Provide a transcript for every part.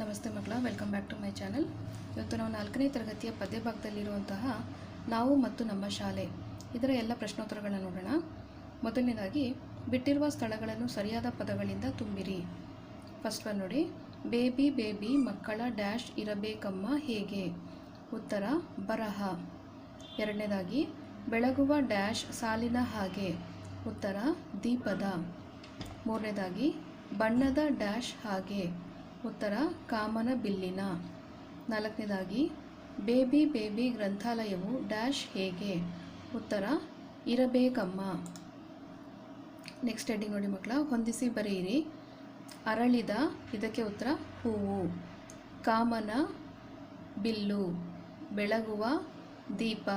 ನಮಸ್ತೆ ಮಕ್ಕಳ welcome back to my channel ಇವತ್ತು ನಾವು ನಾಲ್ಕನೇ ತರಗತಿಯ ಪದ್ಯ ಭಾಗದಲ್ಲಿರುವಂತಹ ನಾವು ಮತ್ತು ನಮ್ಮ ಶಾಲೆ ಇದರ ಎಲ್ಲ ಪ್ರಶ್ನೋತ್ತರಗಳನ್ನು ನೋಡೋಣ. ಮೊದಲನೇದಾಗಿ, ಬಿಟ್ಟಿರುವ ಸ್ಥಳಗಳನ್ನು ಸರಿಯಾದ ಪದಗಳಿಂದ ತುಂಬಿರಿ. ಫಸ್ಟ್ ಒನ್ ನೋಡಿ ಬೇಬಿ ಬೇಬಿ ಮಕ್ಕಳ ಡ್ಯಾಶ್ ಇರಬೇಕಮ್ಮ ಹೇಗೆ? ಉತ್ತರ, ಬರಹ. ಎರಡನೇದಾಗಿ, ಬೆಳಗುವ ಡ್ಯಾಶ್ ಸಾಲಿನ ಹಾಗೆ. ಉತ್ತರ, ದೀಪದ. ಮೂರನೇದಾಗಿ, ಬಣ್ಣದ ಡ್ಯಾಶ್ ಹಾಗೆ. ಉತ್ತರ, ಕಾಮನ ಬಿಲ್ಲಿನ. ನಾಲ್ಕನೇದಾಗಿ, ಬೇಬಿ ಬೇಬಿ ಗ್ರಂಥಾಲಯವು ಡ್ಯಾಶ್ ಹೇಗೆ? ಉತ್ತರ, ಇರಬೇಕಮ್ಮ. ನೆಕ್ಸ್ಟ್ ಹೆಡ್ಡಿಂಗ್ ನೋಡಿ ಮಕ್ಕಳ, ಹೊಂದಿಸಿ ಬರೆಯಿರಿ. ಅರಳಿದ, ಇದಕ್ಕೆ ಉತ್ತರ, ಹೂವು. ಕಾಮನ ಬಿಲ್ಲು, ಬೆಳಗುವ ದೀಪ.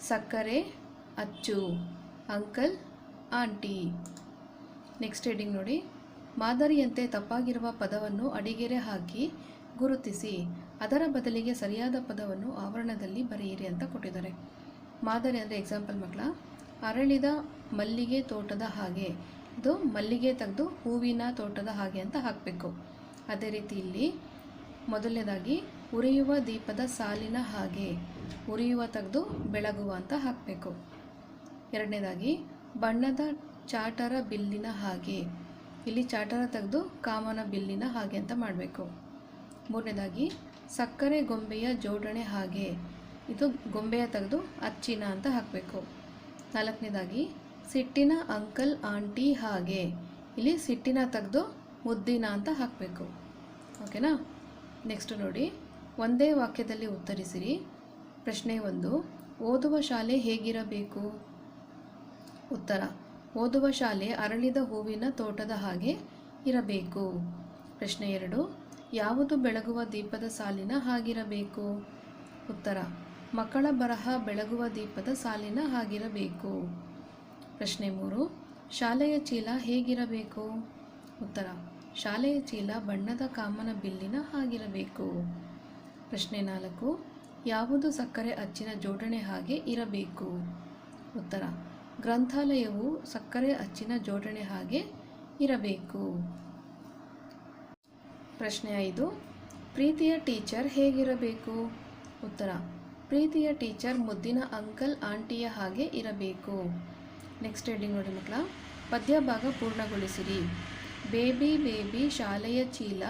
ಸಕ್ಕರೆ, ಅಚ್ಚು. Uncle, aunty. ನೆಕ್ಸ್ಟ್ ಹೆಡ್ಡಿಂಗ್ ನೋಡಿ ಮಾದರಿಯಂತೆ ತಪ್ಪಾಗಿರುವ ಪದವನ್ನು ಅಡಿಗೆರೆ ಹಾಕಿ ಗುರುತಿಸಿ, ಅದರ ಬದಲಿಗೆ ಸರಿಯಾದ ಪದವನ್ನು ಆವರಣದಲ್ಲಿ ಬರೆಯಿರಿ ಅಂತ ಕೊಟ್ಟಿದ್ದಾರೆ. ಮಾದರಿ ಅಂದರೆ ಎಕ್ಸಾಂಪಲ್ ಮಕ್ಕಳ, ಅರಳಿದ ಮಲ್ಲಿಗೆ ತೋಟದ ಹಾಗೆ, ಇದು ಮಲ್ಲಿಗೆ ತೆಗೆದು ಹೂವಿನ ತೋಟದ ಹಾಗೆ ಅಂತ ಹಾಕಬೇಕು. ಅದೇ ರೀತಿ ಇಲ್ಲಿ ಮೊದಲನೇದಾಗಿ, ಉರಿಯುವ ದೀಪದ ಸಾಲಿನ ಹಾಗೆ, ಉರಿಯುವ ತೆಗೆದು ಬೆಳಗುವ ಅಂತ ಹಾಕಬೇಕು. ಎರಡನೇದಾಗಿ, ಬಣ್ಣದ ಚಾಟರ ಬಿಲ್ಲಿನ ಹಾಗೆ ಇಲ್ಲಿ ಚಾಟರ ತೆಗೆದು ಕಾಮನ ಬಿಲ್ಲಿನ ಹಾಗೆ ಅಂತ ಮಾಡಬೇಕು. ಮೂರನೇದಾಗಿ, ಸಕ್ಕರೆ ಗೊಂಬೆಯ ಜೋಡಣೆ ಹಾಗೆ. ಇದು ಗೊಂಬೆಯ ತೆಗೆದು ಅಚ್ಚಿನ ಅಂತ ಹಾಕಬೇಕು. ನಾಲ್ಕನೇದಾಗಿ, ಸಿಟ್ಟಿನ ಅಂಕಲ್, ಆಂಟಿ ಹಾಗೆ. ಇಲ್ಲಿ ಸಿಟ್ಟಿನ ತೆಗೆದು ಮುದ್ದಿನ ಅಂತ ಹಾಕಬೇಕು. ಓಕೆನಾ? ನೆಕ್ಸ್ಟ್ ನೋಡಿ, ಒಂದೇ ವಾಕ್ಯದಲ್ಲಿ ಉತ್ತರಿಸಿರಿ. ಪ್ರಶ್ನೆ ಒಂದು, ಓದುವ ಶಾಲೆ ಹೇಗಿರಬೇಕು? ಉತ್ತರ ಓದುವ ಶಾಲೆ ಅರಳಿದ ಹೂವಿನ ತೋಟದ ಹಾಗೆ ಇರಬೇಕು. ಪ್ರಶ್ನೆ ಎರಡು, ಯಾವುದು ಬೆಳಗುವ ದೀಪದ ಸಾಲಿನ ಹಾಗಿರಬೇಕು? ಉತ್ತರ, ಮಕ್ಕಳ ಬರಹ ಬೆಳಗುವ ದೀಪದ ಸಾಲಿನ ಹಾಗಿರಬೇಕು. ಪ್ರಶ್ನೆ ಮೂರು, ಶಾಲೆಯ ಚೀಲ ಹೇಗಿರಬೇಕು? ಉತ್ತರ, ಶಾಲೆಯ ಚೀಲ ಬಣ್ಣದ ಕಾಮನ ಬಿಲ್ಲಿನ ಹಾಗಿರಬೇಕು. ಪ್ರಶ್ನೆ ನಾಲ್ಕು, ಯಾವುದು ಸಕ್ಕರೆ ಅಚ್ಚಿನ ಜೋಡಣೆ ಹಾಗೆ ಇರಬೇಕು? ಉತ್ತರ, ಗ್ರಂಥಾಲಯವು ಸಕ್ಕರೆ ಅಚ್ಚಿನ ಜೋಡಣೆ ಹಾಗೆ ಇರಬೇಕು. ಪ್ರಶ್ನೆ ಐದು, ಪ್ರೀತಿಯ ಟೀಚರ್ ಹೇಗಿರಬೇಕು? ಉತ್ತರ, ಪ್ರೀತಿಯ ಟೀಚರ್ ಮುದ್ದಿನ ಅಂಕಲ್ ಆಂಟಿಯ ಹಾಗೆ ಇರಬೇಕು. ನೆಕ್ಸ್ಟ್ ಹೆಡ್ಡಿಂಗ್ ನೋಡಿ ಮಕ್ಕಳ ಪದ್ಯ ಭಾಗ ಪೂರ್ಣಗೊಳಿಸಿರಿ. ಬೇಬಿ ಬೇಬಿ ಶಾಲೆಯ ಚೀಲ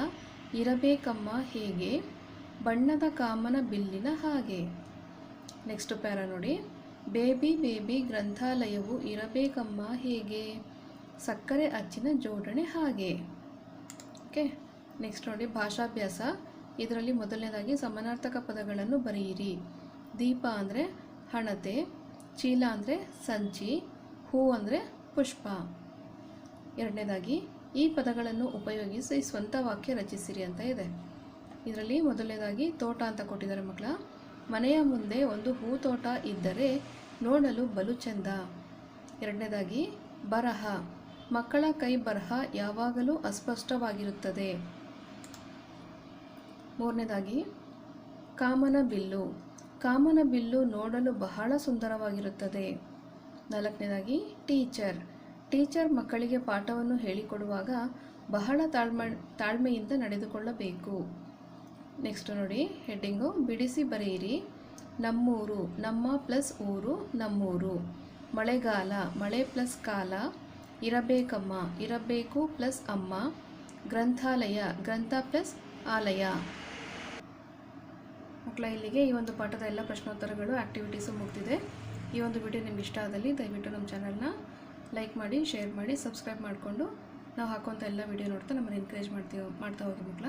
ಇರಬೇಕಮ್ಮ ಹೇಗೆ? ಬಣ್ಣದ ಕಾಮನ ಬಿಲ್ಲಿನ ಹಾಗೆ. ನೆಕ್ಸ್ಟ್ ಪ್ಯಾರ ನೋಡಿ ಬೇಬಿ ಬೇಬಿ ಗ್ರಂಥಾಲಯವು ಇರಬೇಕಮ್ಮ ಹೇಗೆ? ಸಕ್ಕರೆ ಅಚ್ಚಿನ ಜೋಡಣೆ ಹಾಗೆ. ಓಕೆ, ನೆಕ್ಸ್ಟ್ ನೋಡಿ ಭಾಷಾಭ್ಯಾಸ. ಇದರಲ್ಲಿ ಮೊದಲನೇದಾಗಿ ಸಮಾನಾರ್ಥಕ ಪದಗಳನ್ನು ಬರೆಯಿರಿ. ದೀಪ ಅಂದರೆ ಹಣತೆ, ಚೀಲ ಅಂದರೆ ಸಂಚಿ, ಹೂ ಅಂದರೆ ಪುಷ್ಪ. ಎರಡನೇದಾಗಿ ಈ ಪದಗಳನ್ನು ಉಪಯೋಗಿಸಿ ಸ್ವಂತ ವಾಕ್ಯ ರಚಿಸಿರಿ ಅಂತ ಇದೆ. ಇದರಲ್ಲಿ ಮೊದಲನೇದಾಗಿ ತೋಟ ಅಂತ ಕೊಟ್ಟಿದ್ದಾರೆ ಮಕ್ಕಳ. ಮನೆಯ ಮುಂದೆ ಒಂದು ಹೂತೋಟ ಇದ್ದರೆ ನೋಡಲು ಬಲು ಚೆಂದ. ಎರಡನೇದಾಗಿ, ಬರಹ. ಮಕ್ಕಳ ಕೈ ಬರಹ ಯಾವಾಗಲೂ ಅಸ್ಪಷ್ಟವಾಗಿರುತ್ತದೆ. ಮೂರನೇದಾಗಿ, ಕಾಮನ ಬಿಲ್ಲು. ಕಾಮನ ಬಿಲ್ಲು ನೋಡಲು ಬಹಳ ಸುಂದರವಾಗಿರುತ್ತದೆ. ನಾಲ್ಕನೇದಾಗಿ, ಟೀಚರ್. ಟೀಚರ್ ಮಕ್ಕಳಿಗೆ ಪಾಠವನ್ನು ಹೇಳಿಕೊಡುವಾಗ ಬಹಳ ತಾಳ್ಮ, ತಾಳ್ಮೆಯಿಂದ ನಡೆದುಕೊಳ್ಳಬೇಕು. ನೆಕ್ಸ್ಟ್ ನೋಡಿ ಹೆಡ್ಡಿಂಗು ಬಿಡಿಸಿ ಬರೆಯಿರಿ. ನಮ್ಮೂರು, ನಮ್ಮ ಪ್ಲಸ್ ಊರು, ನಮ್ಮೂರು. ಮಳೆಗಾಲ, ಮಳೆ ಪ್ಲಸ್ ಕಾಲ. ಇರಬೇಕಮ್ಮ, ಇರಬೇಕು ಪ್ಲಸ್ ಅಮ್ಮ. ಗ್ರಂಥಾಲಯ, ಗ್ರಂಥ ಪ್ಲಸ್ ಆಲಯ. ಮಕ್ಕಳ, ಇಲ್ಲಿಗೆ ಈ ಒಂದು ಪಾಠದ ಎಲ್ಲ ಪ್ರಶ್ನೋತ್ತರಗಳು ಆ್ಯಕ್ಟಿವಿಟೀಸು ಮುಗ್ದಿದೆ. ಈ ಒಂದು ವಿಡಿಯೋ ನಿಮ್ಗೆ ಇಷ್ಟ ಆದಲ್ಲಿ ದಯವಿಟ್ಟು ನಮ್ಮ ಚಾನಲ್ನ ಲೈಕ್ ಮಾಡಿ ಶೇರ್ ಮಾಡಿ ಸಬ್ಸ್ಕ್ರೈಬ್ ಮಾಡಿಕೊಂಡು ನಾವು ಹಾಕುವಂಥ ಎಲ್ಲ ವಿಡಿಯೋ ನೋಡ್ತಾ ನಮ್ಮನ್ನು ಎನ್ಕರೇಜ್ ಮಾಡ್ತೀವಿ, ಮಾಡ್ತಾ ಹೋಗಿ ಮಕ್ಕಳ.